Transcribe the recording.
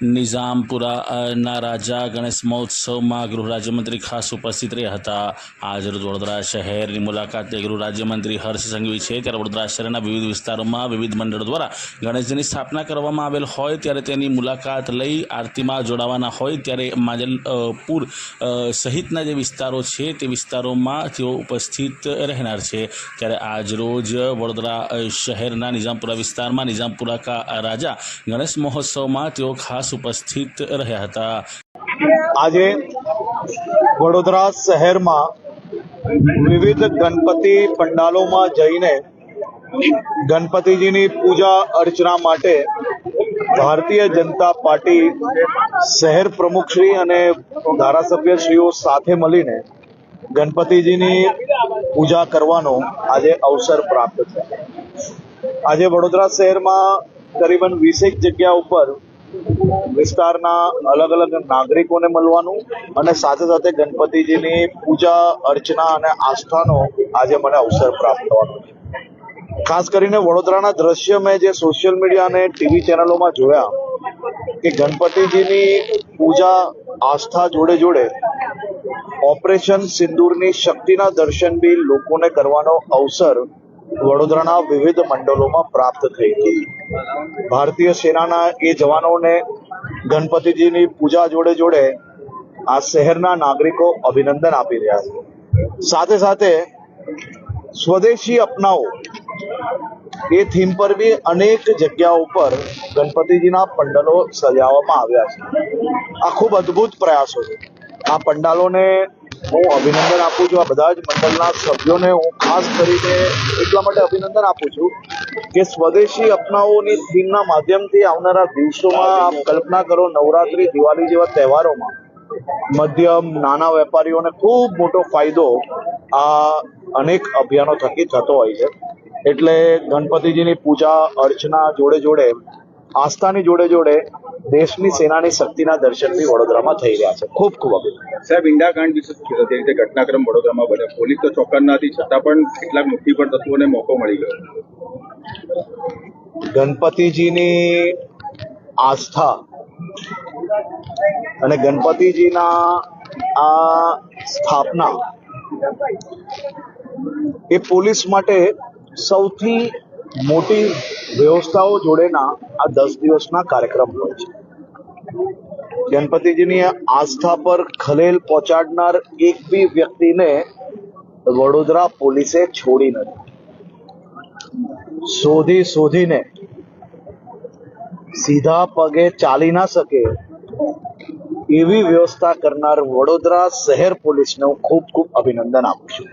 નિઝામપુરાના રાજા ગણેશ મહોત્સવમાં ગૃહ રાજ્યમંત્રી ખાસ ઉપસ્થિત રહ્યા હતા. આજરોજ વડોદરા શહેરની મુલાકાતે ગૃહ રાજ્યમંત્રી હર્ષ સંઘવી છે. ત્યારે વડોદરા શહેરના વિવિધ વિસ્તારોમાં વિવિધ મંડળો દ્વારા ગણેશજીની સ્થાપના કરવામાં આવેલ હોય ત્યારે તેની મુલાકાત લઈ આરતીમાં જોડાવાના હોય ત્યારે માજલપુર સહિતના જે વિસ્તારો છે તે વિસ્તારોમાં તેઓ ઉપસ્થિત રહેનાર છે. ત્યારે આજરોજ વડોદરા શહેરના નિઝામપુરા વિસ્તારમાં નિઝામપુરા કા રાજા ગણેશ મહોત્સવમાં તેઓ ખાસ ઉપસ્થિત રહ્યા હતા. આજે વડોદરા શહેરમાં વિવિધ ગણપતિ પંડાલોમાં જઈને ગણપતિજીની પૂજા અર્ચના માટે ભારતીય જનતા પાર્ટી શહેર પ્રમુખશ્રી અને ધારાસભ્યશ્રીઓ સાથે મળીને ગણપતિજીની પૂજા કરવાનો આજે અવસર પ્રાપ્ત છે આજે વડોદરા શહેરમાં કરીબન વીસેક જગ્યા ઉપર વિસ્તારના અલગ અલગ નાગરિકોને મળવાનું અને સાથે સાથે ગણપતિજીની પૂજા, અર્ચના અને આસ્થાનો આજે મને અવસર પ્રાપ્ત થવાનો છે. ખાસ કરીને વડોદરાના દ્રશ્ય મેં જે સોશિયલ મીડિયા અને ટીવી ચેનલોમાં જોયા કે ગણપતિજીની પૂજા, આસ્થા જોડે જોડે ઓપરેશન સિંદૂરની શક્તિના દર્શન બી લોકોને કરવાનો અવસર વડોદરાના વિવિધ મંડળોમાં પ્રાપ્ત થઈ હતી. ભારતીય સેનાના એ જવાનોને ગણપતિજીની પૂજા જોડે જોડે આ શહેરના નાગરિકો અભિનંદન આપી રહ્યા છે. સાથે સાથે સ્વદેશી અપનાવો એ થીમ પર બી અનેક જગ્યાઓ ઉપર ગણપતિજીના પંડલો સજાવવામાં આવ્યા છે. આ ખૂબ અદ્ભુત પ્રયાસો છે. આ પંડાલોને હું અભિનંદન આપું છું આ બધા જ મંડળના સભ્યોને. હું ખાસ કરીને એટલા માટે અભિનંદન આપું છું કે સ્વદેશી અપનાવોની થીમના માધ્યમથી આવનારા દિવસોમાં આપ કલ્પના કરો નવરાત્રી, દિવાળી જેવા તહેવારોમાં મધ્યમ, નાના વેપારીઓને ખૂબ મોટો ફાયદો આ અનેક અભિયાનો થકી થતો હોય છે. એટલે ગણપતિજીની પૂજા, અર્ચના જોડે જોડે, આસ્થાની જોડે જોડે દેશની સેનાની શક્તિના દર્શન બી વડોદરામાં થઈ રહ્યા છે. ખૂબ ખૂબ અભિનંદન. સાહેબ ઇન્ડિયાકાંડ વિશે જે રીતે ઘટનાક્રમ વડોદરામાં બન્યો. પોલીસ તો ચોક્કસ નથી છતાં પણ કેટલાક મુઠ્ઠી પર તત્વોને મોકો મળી ગયો. ગણપતિજીની આસ્થા અને ગણપતિજીના આ સ્થાપના એ પોલીસ માટે સૌથી મોટી વ્યવસ્થાઓ જોડેના આ દસ દિવસના કાર્યક્રમ હોય છે. ગણપતિજીની આસ્થા પર ખલેલ પહોંચાડનાર એક બી વ્યક્તિને વડોદરા પોલીસે છોડી નથી. શોધી શોધીને સીધા પગે ચાલી ના શકે એવી વ્યવસ્થા કરનાર વડોદરા શહેર પોલીસને હું ખૂબ ખૂબ અભિનંદન આપું છું.